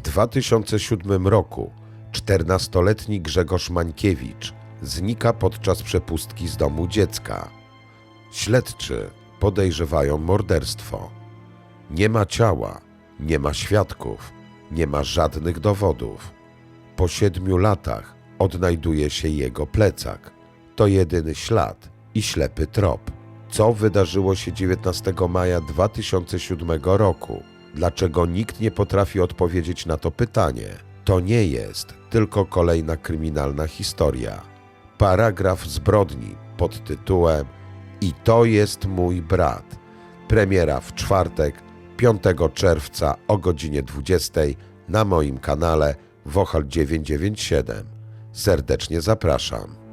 2007 roku 14-letni Grzegorz Mańkiewicz znika podczas przepustki z domu dziecka. Śledczy podejrzewają morderstwo. Nie ma ciała, nie ma świadków, nie ma żadnych dowodów. Po siedmiu latach odnajduje się jego plecak. To jedyny ślad i ślepy trop. Co wydarzyło się 19 maja 2007 roku? Dlaczego nikt nie potrafi odpowiedzieć na to pytanie? To nie jest tylko kolejna kryminalna historia. Paragraf zbrodni pod tytułem I to jest mój brat. Premiera w czwartek, 5 czerwca o godzinie 20 na moim kanale Wochal 997. Serdecznie zapraszam.